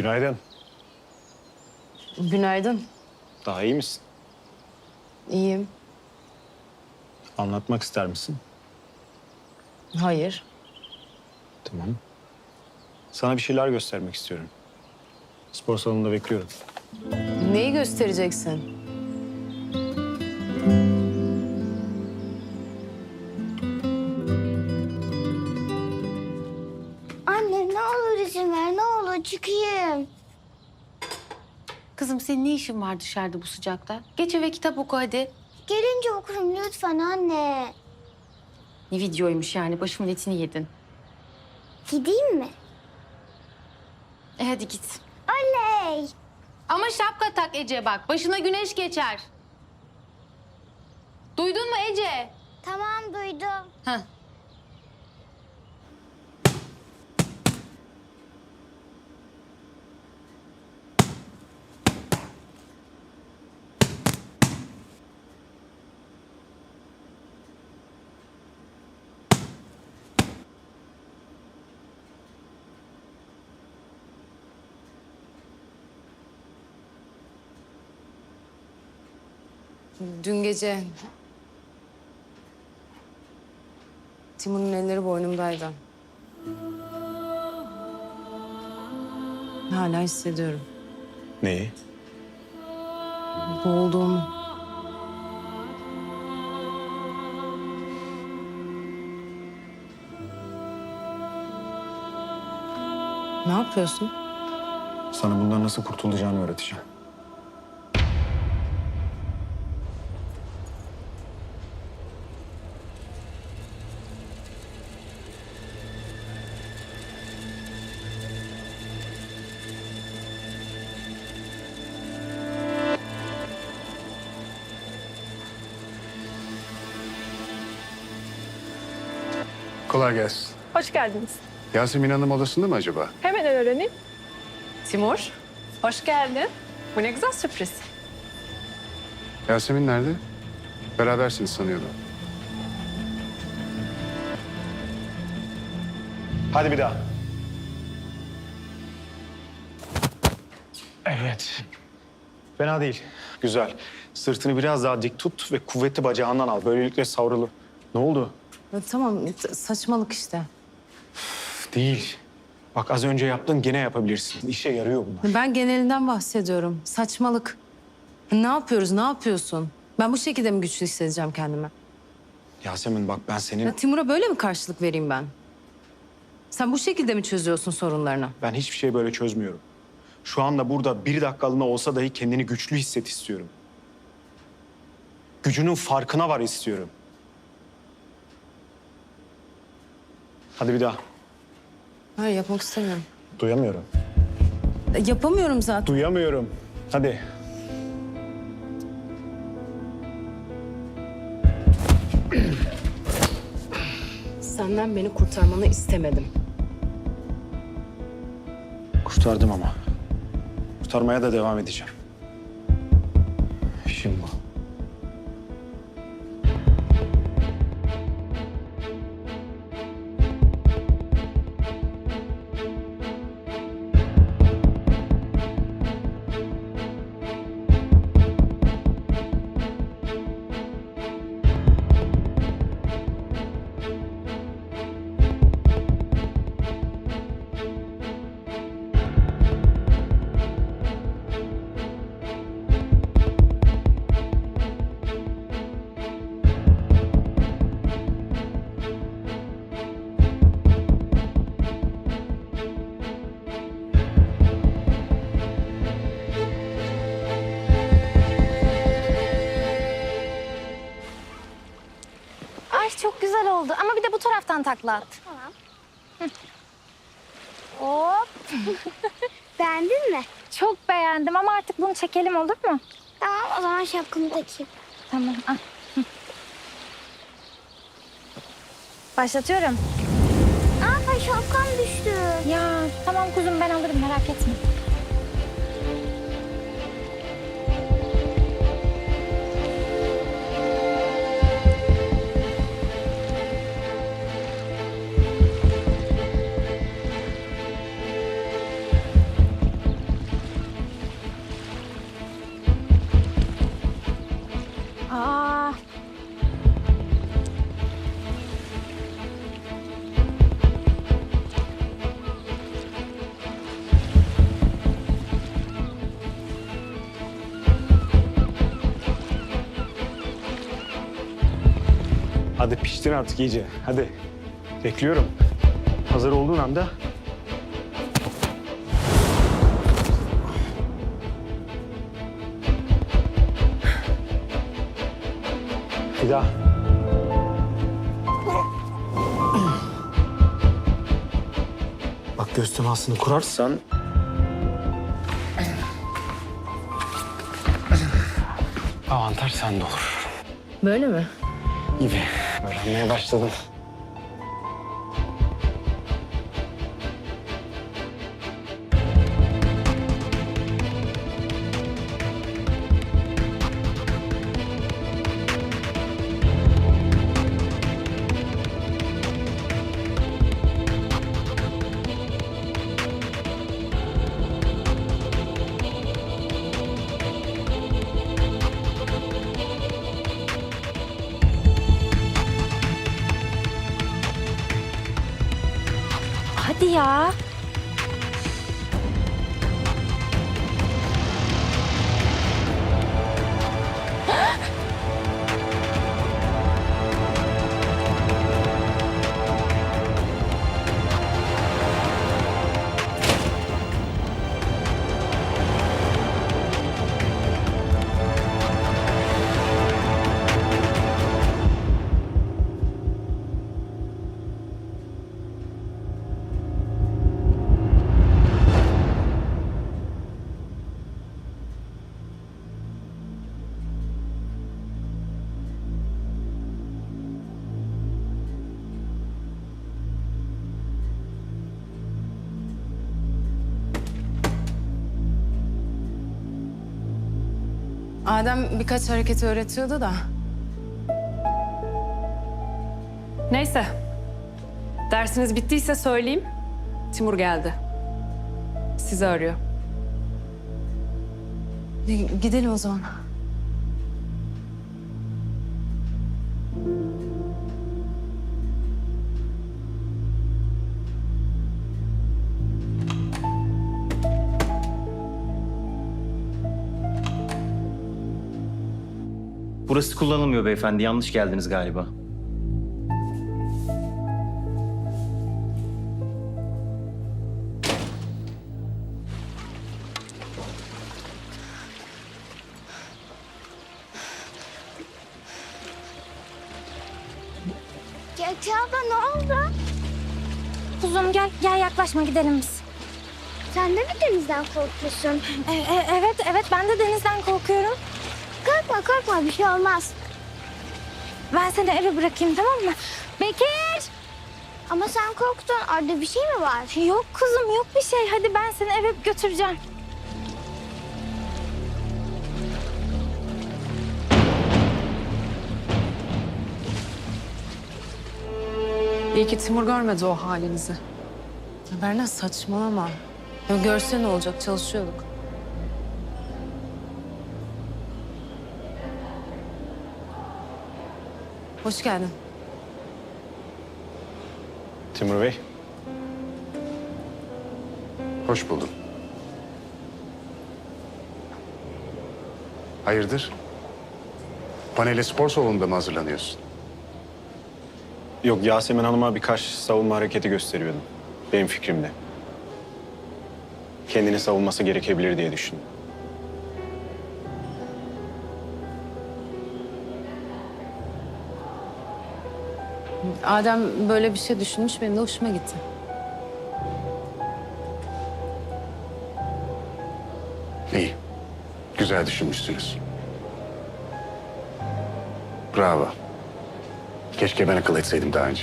Günaydın. Günaydın. Daha iyi misin? İyiyim. Anlatmak ister misin? Hayır. Tamam. Sana bir şeyler göstermek istiyorum. Spor salonunda bekliyorum. Neyi göstereceksin? Kızım senin ne işin var dışarıda bu sıcakta? Geç eve kitap oku hadi. Gelince okurum lütfen anne. Ne videoymuş yani başımın etini yedin. Gideyim mi? E hadi git. Oley. Ama şapka tak Ece bak başına güneş geçer. Duydun mu Ece? Tamam duydum. Heh. Dün gece... Timur'un elleri boynumdaydı. Hala hissediyorum. Neyi? Boğulduğumu. Ne yapıyorsun? Sana bundan nasıl kurtulacağını öğreteceğim. Kolay gelsin. Hoş geldiniz. Yasemin Hanım odasında mı acaba? Hemen öğreneyim. Timur, hoş geldin. Bu ne güzel sürpriz. Yasemin nerede? Berabersiniz sanıyordum. Hadi bir daha. Evet. Fena değil. Güzel. Sırtını biraz daha dik tut ve kuvvetli bacağından al. Böylelikle savrulur. Ne oldu? Ya tamam saçmalık işte. Değil. Bak az önce yaptın gene yapabilirsin. İşe yarıyor bunlar. Ben genelinden bahsediyorum. Saçmalık. Ne yapıyoruz, ne yapıyorsun? Ben bu şekilde mi güçlü hissedeceğim kendimi? Yasemin bak ben senin... Ya Timur'a böyle mi karşılık vereyim ben? Sen bu şekilde mi çözüyorsun sorunlarını? Ben hiçbir şey böyle çözmüyorum. Şu anda burada bir dakikalığına olsa dahi kendini güçlü hisset istiyorum. Gücünün farkına var istiyorum. Hadi bir daha. Hayır yapmak istemiyorum. Duyamıyorum. E, Yapamıyorum zaten. Duyamıyorum. Hadi. Senden beni kurtarmanı istemedim. Kurtardım ama. Kurtarmaya da devam edeceğim. Taraftan takla at. Tamam. Hop. Beğendin mi? Çok beğendim ama artık bunu çekelim olur mu? Tamam o zaman şapkamı takayım. Tamam. al. Hı. Başlatıyorum. Aa şapkam düştü. Ya tamam kuzum ben alırım merak etme. Hadi piştin artık iyice. Hadi. Bekliyorum. Hazır olduğun anda daha. Bak göz temasını kurarsan... Avantaj sende olur. Böyle mi? Gibi. Öğrenmeye başladım. Adem birkaç hareket öğretiyordu da. Neyse. Dersiniz bittiyse söyleyeyim. Timur geldi. Sizi arıyor. E, Gidelim o zaman. Burası kullanılmıyor beyefendi. Yanlış geldiniz galiba. Gökçe abla ne oldu? Kuzum gel gel yaklaşma gidelim biz. Sen de mi denizden korkuyorsun? E, e, evet evet ben de denizden korkuyorum. Korkma korkma bir şey olmaz. Ben seni eve bırakayım tamam mı? Bekir! Ama sen korktun. Orada bir şey mi var? Yok kuzum yok bir şey. Hadi ben seni eve götüreceğim. İyi ki Timur görmedi o halinizi. Berna saçmalama. Ya görse ne olacak çalışıyorduk. Hoş geldin. Timur Bey. Hoş buldum. Hayırdır? Panele spor salonunda mı hazırlanıyorsun? Yok Yasemin Hanım'a birkaç savunma hareketi gösteriyordum. Benim fikrimle. Kendini savunması gerekebilir diye düşündüm. Adem böyle bir şey düşünmüş benim de hoşuma gitti. İyi. Güzel düşünmüşsünüz. Bravo. Keşke ben akıl etseydim daha önce.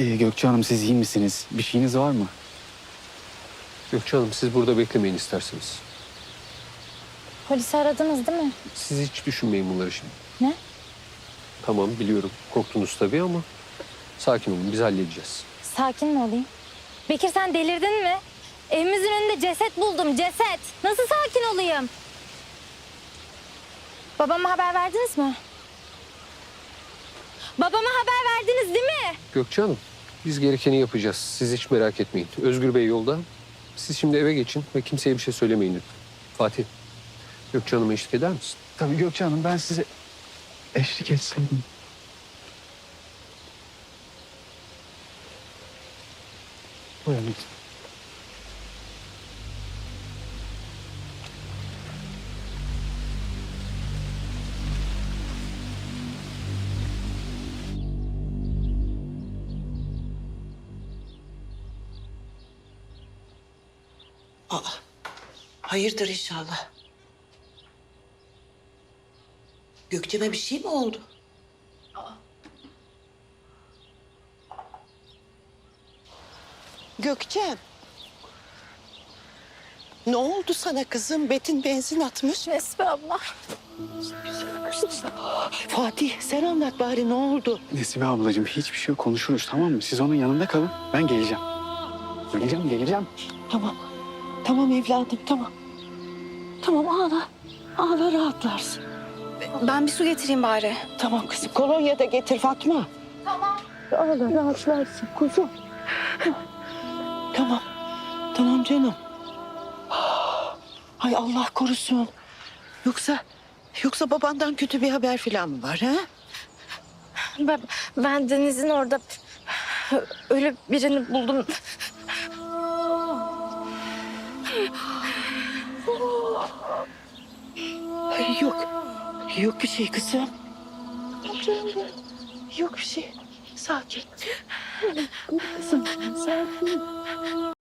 Ee, Gökçe Hanım siz iyi misiniz? Bir şeyiniz var mı? Gökçe Hanım siz burada beklemeyin isterseniz. Polisi aradınız değil mi? Siz hiç düşünmeyin bunları şimdi. Ne? Tamam biliyorum korktunuz tabii ama sakin olun biz halledeceğiz. Sakin mi olayım? Bekir sen delirdin mi? Evimizin önünde ceset buldum ceset. Nasıl sakin olayım? Babama haber verdiniz mi? Babama haber verdiniz değil mi? Gökçe Hanım, biz gerekeni yapacağız. Siz hiç merak etmeyin. Özgür Bey yolda. Siz şimdi eve geçin ve kimseye bir şey söylemeyin lütfen. Fatih, Gökçe Hanım'a eşlik eder misin? Tabii Gökçe Hanım ben size eşlik etseydim. Buyurun. Hayırdır inşallah. Gökçe'me bir şey mi oldu? Gökçem. Ne oldu sana kızım? Betin benzin atmış. Nesbi abla. Fatih sen anlat bari ne oldu? Nesibe ablacığım hiçbir şey yok konuşuruz tamam mı? Siz onun yanında kalın ben geleceğim. Geleceğim geleceğim. Tamam. Tamam evladım tamam. Tamam ağla. Ağla rahatlarsın. Ben bir su getireyim bari. Tamam kızım kolonya da getir Fatma. Tamam. Ağla rahatlarsın kuzum. Tamam. Tamam canım. Ay Allah korusun. Yoksa yoksa babandan kötü bir haber falan mı var ha? Ben, ben denizin orada öyle birini buldum. Yok. Yok bir şey kızım. Yok bir şey. Sakin. Kızım sakin.